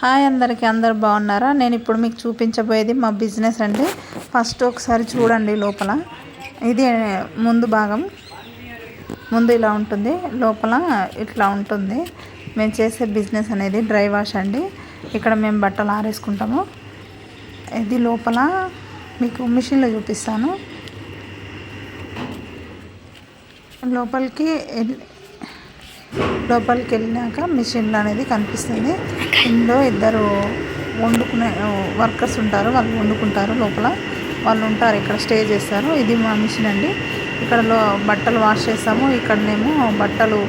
Hi అందరికీ అందరు బాగున్నారా? నేను ఇప్పుడు మీకు చూపించబోయేది మా బిజినెస్ అండి. ఫస్ట్ ఒకసారి చూడండి లోపల. ఇది ముందు భాగం. ముందు ఇలా ఉంటుంది. లోపల ఇట్లా ఉంటుంది. మేము చేసే బిజినెస్ అనేది డ్రై వాష్ అండి. ఇక్కడ మేము బట్టలు ఆరేసుకుంటాము. ఇది లోపల మీకు మిషన్లో చూపిస్తాను. లోపలికి లోపలికి వెళ్ళినాక మిషన్లు అనేది కనిపిస్తుంది. ఇందులో ఇద్దరు వండుకునే వర్కర్స్ ఉంటారు. వాళ్ళు వండుకుంటారు లోపల. వాళ్ళు ఉంటారు. ఇక్కడ స్టే చేస్తారు. ఇది మా మిషన్ అండి. ఇక్కడ బట్టలు వాష్ చేస్తాము. ఇక్కడనేమో బట్టలు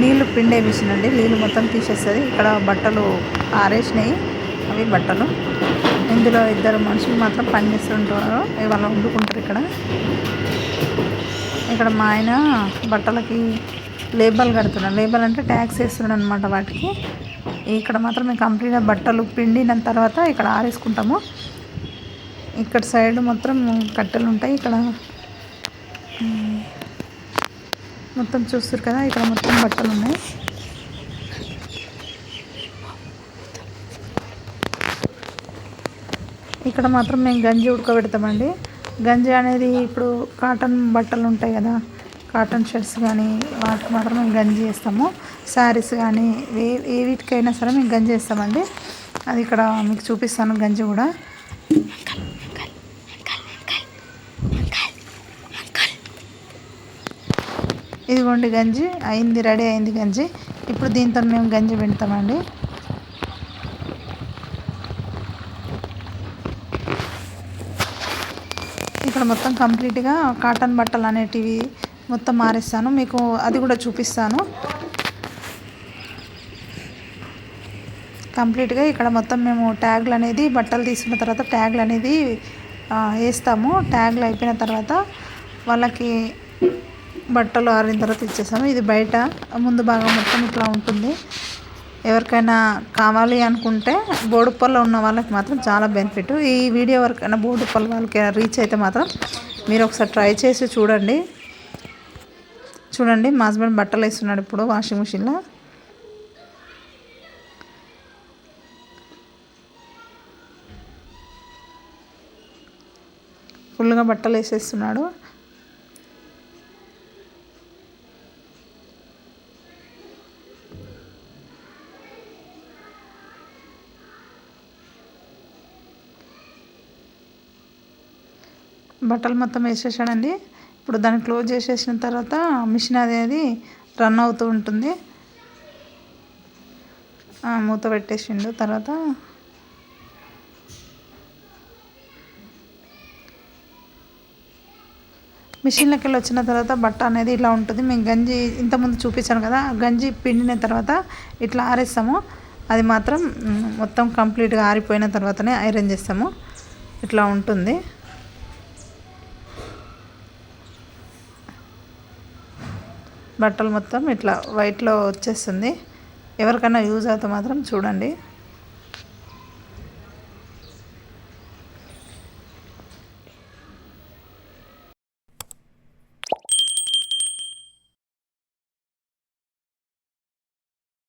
నీళ్ళు పిండే మిషన్ అండి. నీళ్ళు మొత్తం తీసేస్తుంది. ఇక్కడ బట్టలు ఆరేసినాయి. అవి బట్టలు. ఇందులో ఇద్దరు మనుషులు మాత్రం పనిచేస్తుంటారు వాళ్ళు వండుకుంటారు ఇక్కడ. ఇక్కడ మా ఆయన బట్టలకి లేబల్ కడుతున్నాడు లేబల్ అంటే ట్యాక్స్ వేస్తున్నాడు అనమాట వాటికి. ఇక్కడ మాత్రం మేము కంప్లీట్గా బట్టలు పిండిన తర్వాత ఇక్కడ ఆరేసుకుంటాము. ఇక్కడ సైడ్ మొత్తం కట్టెలు ఉంటాయి. ఇక్కడ మొత్తం చూస్తారు కదా ఇక్కడ మొత్తం బట్టలు ఉన్నాయి. ఇక్కడ మాత్రం మేము గంజి ఉడకబెడతామండి. గంజి అనేది ఇప్పుడు కాటన్ బట్టలు ఉంటాయి కదా కాటన్ షర్ట్స్ కానీ వాటికి మాత్రం మేము గంజి చేస్తాము. శారీస్ కానీ ఏ ఏ వీటికైనా సరే మేము గంజి చేస్తామండి. అది ఇక్కడ మీకు చూపిస్తాను గంజి కూడా. ఇదిగోండి గంజి అయింది రెడీ అయింది గంజి. ఇప్పుడు దీంతో మేము గంజి పెడతామండి. ఇక్కడ మొత్తం కంప్లీట్గా కాటన్ బట్టలు అనేటివి మొత్తం మారేస్తాను. మీకు అది కూడా చూపిస్తాను. కంప్లీట్గా ఇక్కడ మొత్తం మేము ట్యాగ్లు అనేది బట్టలు తీసుకున్న తర్వాత ట్యాగ్లు అనేది వేస్తాము. ట్యాగ్లు అయిపోయిన తర్వాత వాళ్ళకి బట్టలు ఆరిన తర్వాత ఇచ్చేసాము ఇది బయట ముందు భాగం మొత్తం ఇట్లా ఉంటుంది. ఎవరికైనా కావాలి అనుకుంటే బోడుప్పల్లో ఉన్న వాళ్ళకి మాత్రం చాలా బెనిఫిట్. ఈ వీడియో ఎవరికైనా బోడుప్పల్ వాళ్ళకి రీచ్ అయితే మాత్రం మీరు ఒకసారి ట్రై చేసి చూడండి. చూడండి మా హస్బెండ్ బట్టలు వేస్తున్నాడు ఇప్పుడు వాషింగ్ మిషన్లో. ఫుల్గా బట్టలు వేసేస్తున్నాడు. బట్టలు మొత్తం వేసేసాడండి. ఇప్పుడు దాన్ని క్లోజ్ చేసేసిన తర్వాత మిషన్ అనేది రన్ అవుతూ ఉంటుంది. మూత పెట్టేసిండు. తర్వాత మిషన్లోకి వెళ్ళి వచ్చిన తర్వాత బట్ట అనేది ఇలా ఉంటుంది. మేము గంజి ఇంతకుముందు చూపించాను కదా గంజి పిండిన తర్వాత ఇట్లా ఆరేస్తాము. అది మాత్రం మొత్తం కంప్లీట్గా ఆరిపోయిన తర్వాతనే ఐరన్ చేస్తాము. ఇట్లా ఉంటుంది. బట్టలు మొత్తం ఇట్లా వైట్లో వచ్చేస్తుంది. ఎవరికైనా యూజ్ అయితే మాత్రం చూడండి.